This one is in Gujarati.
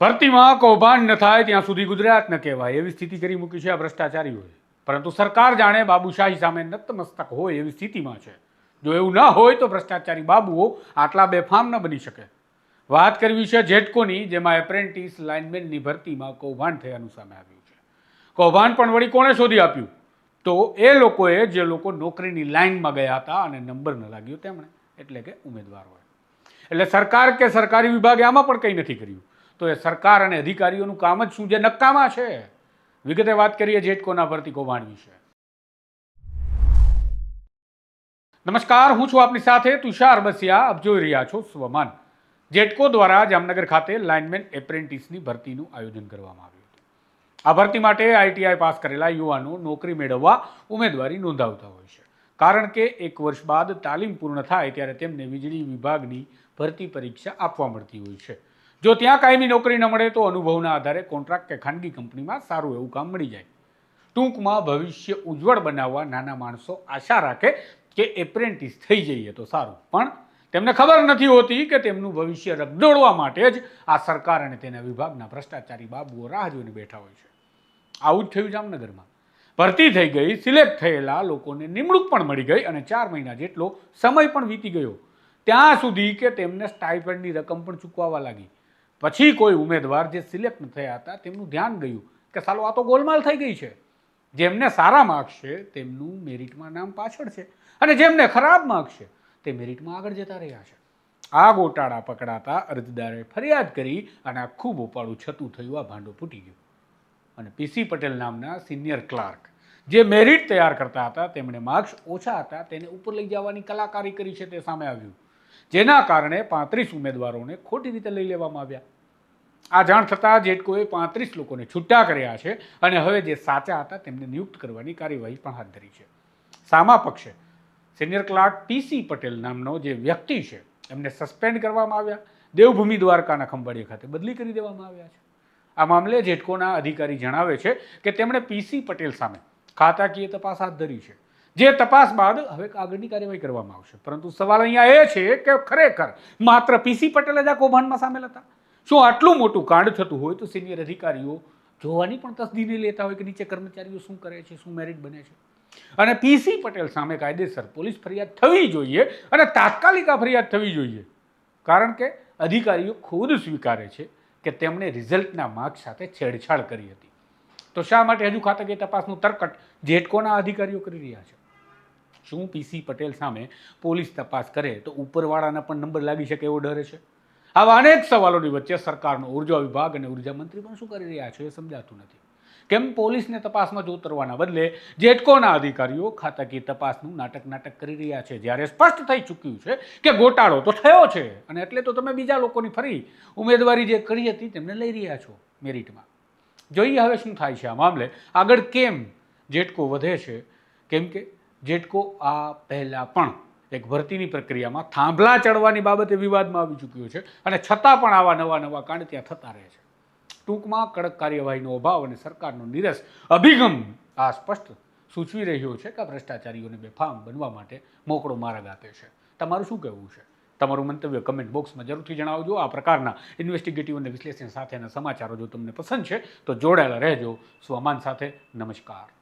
ભરતીમાં કૌભાંડ ન થાય ત્યાં સુધી ગુજરાત ન કહેવાય. એવી સ્થિતિ કરી મૂકી છે આ ભ્રષ્ટાચારીઓએ. પરંતુ સરકાર જાણે બાબુશાહી સામે નતમસ્તક હોય એવી સ્થિતિમાં છે. જો એવું ન હોય તો ભ્રષ્ટાચારી બાબુઓ આટલા બેફામ ન બની શકે. વાત કરવી છે જેટકોની, જેમાં એપ્રેન્ટિસ લાઇનમેનની ભરતીમાં કૌભાંડ થયાનું સામે આવ્યું છે. કૌભાંડ પણ વળી કોણે શોધી આપ્યું? તો એ લોકોએ જે લોકો નોકરીની લાઇનમાં ગયા હતા અને નંબર ન લાગ્યો તેમણે. એટલે કે ઉમેદવારોએ એટલે સરકાર કે સરકારી વિભાગે આમાં પણ કંઈ નથી કર્યું. તો એ સરકાર અને અધિકારીઓનું કામ જ શું જે નક્કામાં છે. વિગતે વાત કરીએ જેટકોના ભરતી કૌભાંડ વિશે. નમસ્કાર, હું છું આપની સાથે તુષાર બસિયા. આપ જોઈ રહ્યા છો સ્વમાન. જેટકો દ્વારા જામનગર ખાતે લાઇનમેન એપ્રેન્ટિસની ભરતીનું આયોજન કરવામાં આવ્યું આ ભરતી માટે આઈટીઆઈ પાસ કરેલા યુવાનો નોકરી મેળવવા ઉમેદવારી નોંધાવતા હોય છે. કારણ કે એક વર્ષ બાદ તાલીમ પૂર્ણ થાય ત્યારે તેમને વીજળી વિભાગની ભરતી પરીક્ષા આપવા મળતી હોય છે. જો ત્યાં કાયમી નોકરી ન મળે તો અનુભવના આધારે કોન્ટ્રાક્ટ કે ખાનગી કંપનીમાં સારું એવું કામ મળી જાય. ટૂંકમાં ભવિષ્ય ઉજ્જવળ બનાવવા નાના માણસો આશા રાખે કે એપ્રેન્ટિસ થઈ જઈએ તો સારું. પણ તેમને ખબર નથી હોતી કે તેમનું ભવિષ્ય રગદોળવા માટે જ આ સરકાર અને તેના વિભાગના ભ્રષ્ટાચારી બાબુઓ રાહ જોઈને બેઠા હોય છે. આવું જ થયું જામનગરમાં. ભરતી થઈ ગઈ, સિલેક્ટ થયેલા લોકોને નિમણૂક પણ મળી ગઈ અને ચાર મહિના જેટલો સમય પણ વીતી ગયો. ત્યાં સુધી કે તેમને સ્ટાઇપેન્ડની રકમ પણ ચૂકવવા લાગી. પછી કોઈ ઉમેદવાર જે સિલેક્ટ થયા હતા, તેમનું ધ્યાન ગયું કે સાલો આ તો ગોલમાલ થઈ ગઈ છે. જેમને સારા માર્ક્સ છે, તેમનું મેરિટમાં નામ પાછળ છે. અને જેમને ખરાબ માર્ક્સ છે, તે મેરિટમાં આગળ જતા રહ્યા છે. આ ગોટાળા પકડાતા અરજદારે ફરિયાદ કરી અને આખું બોપાળું છતું થયું, આ ભાંડો ફૂટી ગયું. અને પીસી પટેલ નામના સિનિયર ક્લાર્ક જે મેરિટ તૈયાર કરતા હતા, તેમણે માર્ક્સ ઓછા હતા, તેને ઉપર લઈ જવાની કલાકારી કરી છે તે સામે આવ્યું. જેના કારણે પાંત્રીસ ઉમેદવારોને ખોટી રીતે લઈ લેવામાં આવ્યા. આ જાણ થતાં જેટકોએ પાંત્રીસ લોકોને છૂટા કર્યા છે અને હવે જે સાચા હતા તેમને નિયુક્ત કરવાની કાર્યવાહી પણ હાથ ધરી છે. સામા પક્ષે સિનિયર ક્લાર્ક પીસી પટેલ નામનો જે વ્યક્તિ છે, એમને સસ્પેન્ડ કરવામાં આવ્યા. દેવભૂમિ દ્વારકાના ખંભાળિયા ખાતે બદલી કરી દેવામાં આવ્યા છે. આ મામલે જેટકોના અધિકારી જણાવે છે કે તેમણે પીસી પટેલ સામે ખાતાકીય તપાસ હાથ ધરી છે. જે તપાસ બાદ હવે આગળની કાર્યવાહી કરવામાં આવશે. પરંતુ સવાલ અહીંયા એ છે કે ખરેખર માત્ર પીસી પટેલ જ આ કૌભાંડમાં સામેલ હતા? શું આટલું મોટું કાંડ થતું હોય તો સિનિયર અધિકારીઓ જોવાની પણ તસદી નહીં લેતા હોય કે નીચે કર્મચારીઓ શું કરે છે, શું મેરિટ બને છે? અને પીસી પટેલ સામે કાયદેસર પોલીસ ફરિયાદ થવી જોઈએ અને તાત્કાલિક આ ફરિયાદ થવી જોઈએ. કારણ કે અધિકારીઓ ખુદ સ્વીકારે છે કે તેમણે રિઝલ્ટના માર્ક સાથે છેડછાડ કરી હતી. તો શા માટે હજુ ખાતકીય તપાસનું તરકટ જેટકોના અધિકારીઓ કરી રહ્યા છે? શું પીસી પટેલ સામે પોલીસ તપાસ કરે તો ઉપરવાળાના પણ નંબર લાગી શકે એવો ડરે છે? આવા અનેક સવાલોની વચ્ચે સરકારનો ઊર્જા વિભાગ અને ઊર્જા મંત્રી પણ શું કરી રહ્યા છે એ સમજાતું નથી. કેમ પોલીસને તપાસમાં જો ઉતરવાના બદલે જેટકોના અધિકારીઓ ખાતાકીય તપાસનું નાટક નાટક કરી રહ્યા છે, જ્યારે સ્પષ્ટ થઈ ચૂક્યું છે કે ગોટાળો તો થયો છે અને એટલે તો તમે બીજા લોકોની ફરી ઉમેદવારી જે કરી હતી તેમને લઈ રહ્યા છો મેરિટમાં. જોઈએ હવે શું થાય છે આ મામલે. આગળ કેમ જેટકો વધે છે? કેમ કે જેટકો આ પહેલાં પણ એક ભરતીની પ્રક્રિયામાં થાંભલા ચડવાની બાબતે વિવાદમાં આવી ચૂક્યો છે અને છતાં પણ આવા નવા નવા કાંડ ત્યાં થતા રહે છે. ટૂંકમાં કડક કાર્યવાહીનો અભાવ અને સરકારનો નિરસ અભિગમ આ સ્પષ્ટ સૂચવી રહ્યો છે કે ભ્રષ્ટાચારીઓને બેફામ બનવા માટે મોકળો માર્ગ આપે છે. તમારું શું કહેવું છે? તમારું મંતવ્ય કમેન્ટ બોક્સમાં જરૂરથી જણાવજો. આ પ્રકારના ઇન્વેસ્ટિગેટિવ અને વિશ્લેષણ સાથેના સમાચારો જો તમને પસંદ છે તો જોડાયેલા રહેજો. સ્વમાન સાથે નમસ્કાર.